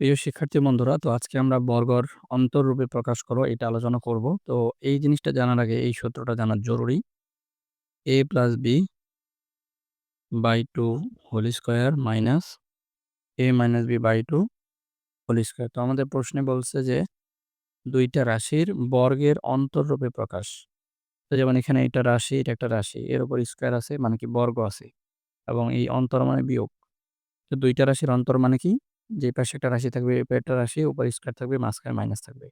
প্রিয় শিক্ষার্থী বন্ধুরা, তো আজকে আমরা বর্গর অন্তররূপে প্রকাশ করো এটা আলোচনা করব। তো এই জিনিসটা জানার আগে, এই সূত্রটা জানা জরুরি। A plus b by two whole square minus a minus b by two whole square তো আমাদের প্রশ্নে বলছে যে, দুইটা রাশির বর্গের অন্তররূপে প্রকাশ। তো যেমন এখানে এটা রাশি, এটা একটা রাশি, এর উপর স্কোয়ার আছে মানে কি বর্গ আছে। এবং এই অন্তর মানে বিয়োগ। তো দুইটা রাশির অন্তর মানে কি? যে পাশে একটা রাশি থাকবে একটা রাশি, উপর স্কোয়ার থাকবে, মাঝখানে মাইনাস থাকবে।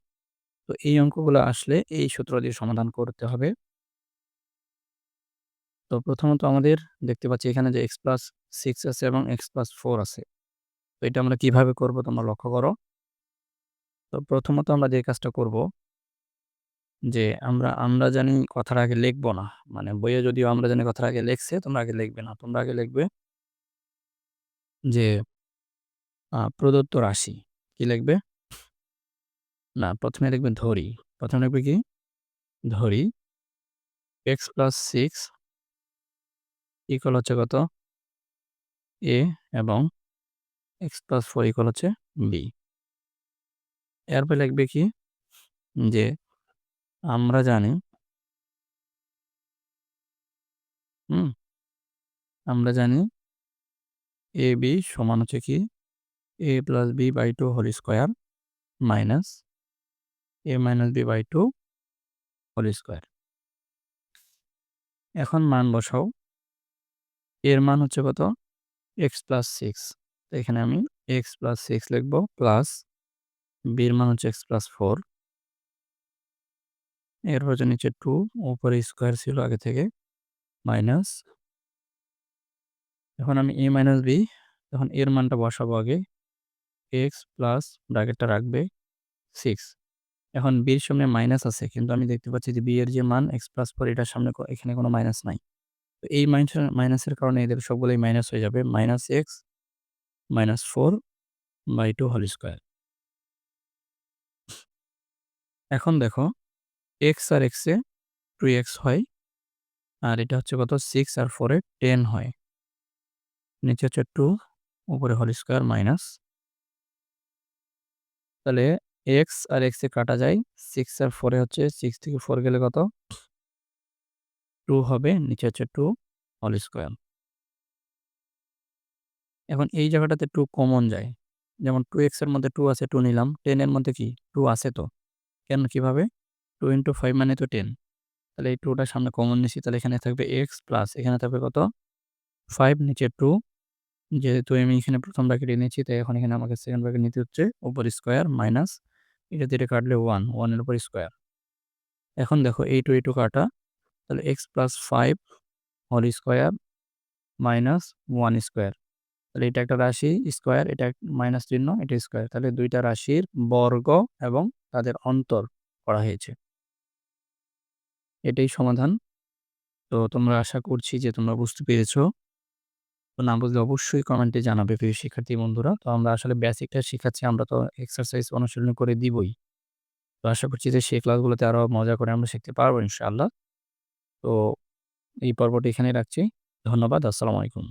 তো এই অঙ্কগুলো আসলে এই সূত্র দিয়ে সমাধান করতে হবে। তো প্রথমত আমাদের দেখতে পাচ্ছি এখানে যে এক্স প্লাস সিক্স আছে এবং এক্স প্লাস ফোর আছে। তো এটা আমরা কীভাবে করব তোমরা লক্ষ্য করো। তো প্রথমত আমরা যে কাজটা করব যে, আমরা আমরা জানি কথার আগে লিখব না। মানে বইয়ে যদিও আমরা জানি কথার আগে লিখছে, তোমরা আগে লিখবে না। তোমরা আগে লিখবে যে প্রদত্ত রাশি। কি লিখবে? না, প্রথমে লিখবে ধরি। প্রথমে লিখবে কি? ধরি। এক্স প্লাস সিক্স ইকুয়াল হচ্ছে কত? এ এবং এক্স প্লাস ফোর ইকুয়াল হচ্ছে বি এরপরে লিখবে কি? যে আমরা জানি হুম, আমরা জানি এ বি সমান হচ্ছে কি? A plus b by two whole square minus a minus b by two whole square. এখন মান বসাও। এর মান হচ্ছে কত? X plus six. এখানে আমি এক্স প্লাস সিক্স লিখব প্লাস বির মান হচ্ছে এক্স প্লাস ফোর। এর হচ্ছে নিচে টু উপরে স্কোয়ার ছিল আগে থেকে মাইনাস এখন আমি এ মাইনাস বি তখন এর মানটা বসাবো আগে এক্স প্লাস ব্র্যাকেটটা রাখবে সিক্স এখন বির সামনে মাইনাস আছে, কিন্তু আমি দেখতে পাচ্ছি যে বি এর যে মান এক্স প্লাস ফোর এটার সামনে এখানে কোনো মাইনাস নাই। তো এই মাইনাস মাইনাসের কারণে এদের সবগুলোই মাইনাস হয়ে যাবে minus x minus four by two whole square এখন দেখো এক্স আর এক্সে টু এক্স হয়। আর এটা হচ্ছে কত? সিক্স আর ফোরে টেন হয়। নিচে হচ্ছে টু, উপরে হোল স্কোয়ার মাইনাস। তাহলে এক্স আর এক্সে কাটা যায়। সিক্স আর ফোরে হচ্ছে সিক্স থেকে ফোর গেলে কত? টু হবে, নিচে হচ্ছে টু, হোল স্কোয়ার। এখন এই জায়গাটাতে টু কমন যায়। যেমন টু এক্সের মধ্যে টু আছে, টু নিলাম। টেনের মধ্যে কি? টু আছে তো। কেন? কীভাবে? টু ইন্টু ফাইভ মানে তো টেন তাহলে এই টুটা সামনে কমন নিছি, তাহলে এখানে থাকবে এক্স প্লাস এখানে থাকবে কত? ফাইভ নিচে টু যেহেতু আমি এখানে প্রথম ব্র্যাকেট নিয়েছি, তাই এখন এখানে আমাকে সেকেন্ড ব্র্যাকেট নিতে হচ্ছে, উপর স্কোয়ার মাইনাস এটা দিয়ে কাটলে ওয়ান ওয়ানের উপর স্কোয়ার এখন দেখো এই টু এই টু কাটা, তাহলে x plus five whole square minus one square তাহলে এটা একটা রাশি স্কোয়ার এটা মাইনাস চিহ্ন, এটা স্কোয়ার তাহলে দুইটা রাশির বর্গ এবং তাদের অন্তর করা হয়েছে। এটাই সমাধান। তো তোমরা আশা করছি যে তোমরা বুঝতে পেরেছ। তো না বুঝলে অবশ্যই কমেন্টে জানাবে প্রিয় শিক্ষার্থী বন্ধুরা। তো আমরা আসলে বেসিকটা শিখাচ্ছি, আমরা তো এক্সারসাইজ অনুশীলন করে দিবই। তো আশা করছি যে সেই ক্লাসগুলোতে আরও মজা করে আমরা শিখতে পারব ইনশাআল্লাহ। তো এই পর্বটি এখানে রাখছি। ধন্যবাদ, আসসালামু আলাইকুম।